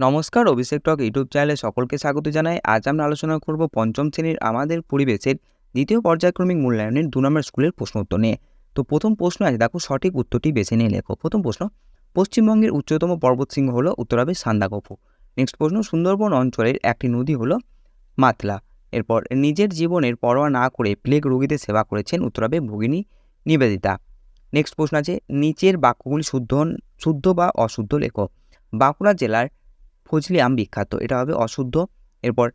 নমস্কার, অভিষেক টক ইউটিউব চ্যানেলে সকলকে স্বাগত জানাই। আজ আমরা আলোচনা করব পঞ্চম শ্রেণির আমাদের পরিবেশের দ্বিতীয় পর্যায়ক্রমিক মূল্যায়নের দু নম্বর স্কুলের প্রশ্ন উত্তর নিয়ে। তো প্রথম প্রশ্ন আছে, দেখো সঠিক উত্তরটি বেছে নিয়ে লেখো। প্রথম প্রশ্ন, পশ্চিমবঙ্গের উচ্চতম পর্বতশৃঙ্গ হলো উত্তর হবে সান্দাকফু। নেক্সট প্রশ্ন, সুন্দরবন অঞ্চলের একটি নদী হলো মাতলা। এরপর, নিজের জীবনের পরোয়া না করে প্লেগ রোগীদের সেবা করেছেন উত্তর হবে ভগিনী নিবেদিতা। নেক্সট প্রশ্ন আছে, নিচের বাক্যগুলি শুদ্ধ শুদ্ধ বা অশুদ্ধ লেখো। বাঁকুড়া জেলার ফজলি আম বিখ্যাত। এটা হবে অশুদ্ধ। এরপর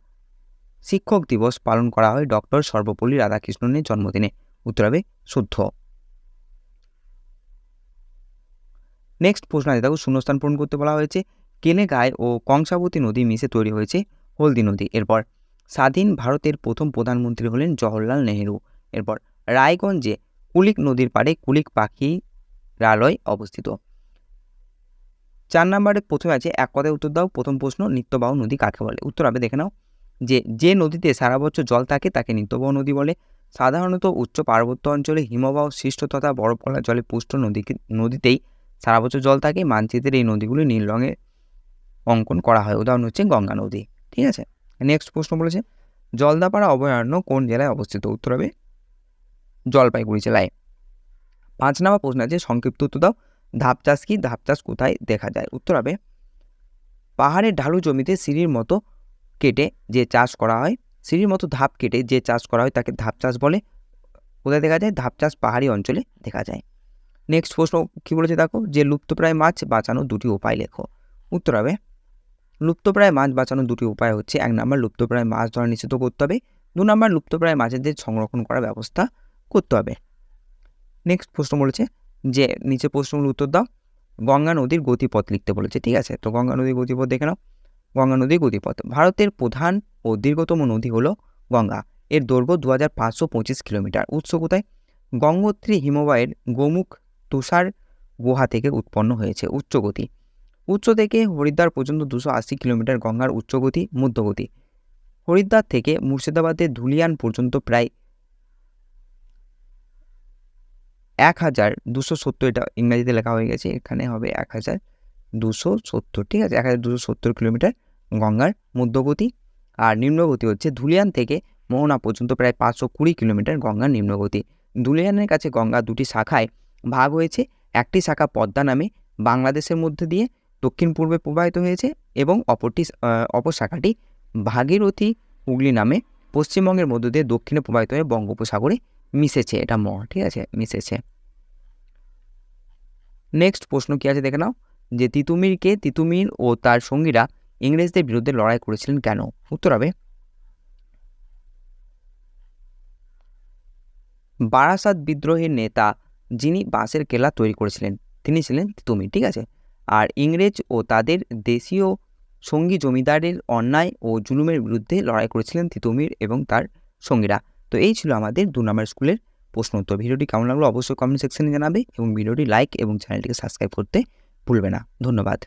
শিক্ষক দিবস পালন করা হয় ডক্টর সর্বপল্লী রাধাকৃষ্ণনের জন্মদিনে। উত্তর হবে শুদ্ধ। নেক্সট প্রশ্ন আছে। দেখো, শূন্যস্থান পূরণ করতে বলা হয়েছে। কেনেগায় ও কংসাবতী নদী মিশে তৈরি হয়েছে হলদি নদী। এরপর স্বাধীন ভারতের প্রথম প্রধানমন্ত্রী হলেন জওহরলাল নেহেরু। এরপর রায়গঞ্জে কুলিক নদীর পাড়ে কুলিক পাখি রালয় অবস্থিত। চার নম্বরে প্রথমে আছে, এক কথায় উত্তর দাও। প্রথম প্রশ্ন, নিত্যবাহু নদী কাকে বলে? উত্তর হবে দেখে নাও। যে যে নদীতে সারা বছর জল থাকে, তাকে নিত্যবাহ নদী বলে। সাধারণত উচ্চ পার্বত্য অঞ্চলে হিমবাহ সৃষ্ট তথা বরফ গলা জলে পুষ্ট নদী নদীতেই সারা বছর জল থাকে। মানচিত্রের এই নদীগুলি নীল রঙে অঙ্কন করা হয়। উদাহরণ হচ্ছে গঙ্গা নদী। ঠিক আছে? নেক্সট প্রশ্ন বলেছে, জলদাপাড়া অভয়ারণ্য কোন জেলায় অবস্থিত? উত্তর হবে, জলপাইগুড়ি জেলায়। পাঁচ নম্বর প্রশ্ন আছে, সংক্ষিপ্ত উত্তর দাও। ধাপ চাষ কি ধাপ চাষ কোথায় দেখা যায়? উত্তর হবে, পাহাড়ের ঢালু জমিতে সিঁড়ির মতো কেটে যে চাষ করা হয়, সিঁড়ির মতো ধাপ কেটে যে চাষ করা হয় তাকে ধাপ চাষ বলে। কোথায় দেখা যায়? ধাপ চাষ পাহাড়ি অঞ্চলে দেখা যায়। নেক্সট প্রশ্ন কী বলেছে দেখো? যে লুপ্তপ্রায় মাছ বাঁচানোর দুটি উপায় লেখো। উত্তর হবে, লুপ্তপ্রায় মাছ বাঁচানোর দুটি উপায় হচ্ছে, এক নম্বর লুপ্তপ্রায় মাছ ধরা নিষিদ্ধ করতে হবে, দু নম্বর লুপ্তপ্রায় মাছেদের সংরক্ষণ করার ব্যবস্থা করতে হবে। নেক্সট প্রশ্ন বলেছে যে নিচে প্রশ্নগুলো উত্তর দাও। গঙ্গা নদীর গতিপথ লিখতে বলেছে, ঠিক আছে? তো গঙ্গা নদীর গতিপথ দেখে নাও। গঙ্গা নদীর গতিপথ। ভারতের প্রধান ও দীর্ঘতম নদী হলো গঙ্গা। এর দৈর্ঘ্য দু হাজার পাঁচশো পঁচিশ কিলোমিটার। উৎস কোথায়? গঙ্গোত্রী হিমবাহের গোমুখ তুষার গুহা থেকে উৎপন্ন হয়েছে উচ্চগতি। উচ্চ থেকে হরিদ্বার পর্যন্ত দুশো আশি কিলোমিটার গঙ্গার উচ্চগতি, মধ্যগতি। হরিদ্বার থেকে মুর্শিদাবাদের ধুলিয়ান পর্যন্ত প্রায় এক হাজার দুশো সত্তর, এটা ইংরাজিতে লেখা হয়ে গেছে, এখানে হবে এক হাজার দুশো সত্তর, ঠিক আছে? এক হাজার দুশো সত্তর কিলোমিটার গঙ্গার মধ্যগতি। আর নিম্নগতি হচ্ছে ধুলিয়ান থেকে মোহনা পর্যন্ত প্রায় পাঁচশো কুড়ি কিলোমিটার গঙ্গার নিম্নগতি। ধুলিয়ানের কাছে গঙ্গা দুটি শাখায় ভাগ হয়েছে, একটি শাখা পদ্মা নামে বাংলাদেশের মধ্যে দিয়ে দক্ষিণ পূর্বে প্রবাহিত হয়েছে এবং অপরটি অপর শাখাটি ভাগীরথী হুগলি নামে পশ্চিমবঙ্গের মধ্য দিয়ে দক্ষিণে প্রবাহিত হয়ে বঙ্গোপসাগরে মিশেছে, এটা ম ঠিক আছে? মিশেছে। নেক্সট প্রশ্ন কী আছে দেখে নাও, যে তিতুমিরকে তিতুমির ও তার সঙ্গীরা ইংরেজদের বিরুদ্ধে লড়াই করেছিলেন কেন? উত্তর হবে, বারাসাত বিদ্রোহের নেতা যিনি বাঁশের কেলা তৈরি করেছিলেন, তিনি ছিলেন তিতুমির, ঠিক আছে? আর ইংরেজ ও তাদের দেশীয় সঙ্গী জমিদারের অন্যায় ও জুলুমের বিরুদ্ধে লড়াই করেছিলেন তিতুমির এবং তার সঙ্গীরা। তো এই ছিল আমাদের দু নম্বর স্কুলের প্রশ্ন উত্তর। ভিডিওটি কেমন লাগল অবশ্যই কমেন্ট সেকশনে জানাবে এবং ভিডিওটি লাইক এবং চ্যানেলটিকে সাবস্ক্রাইব করতে ভুলবে না। ধন্যবাদ।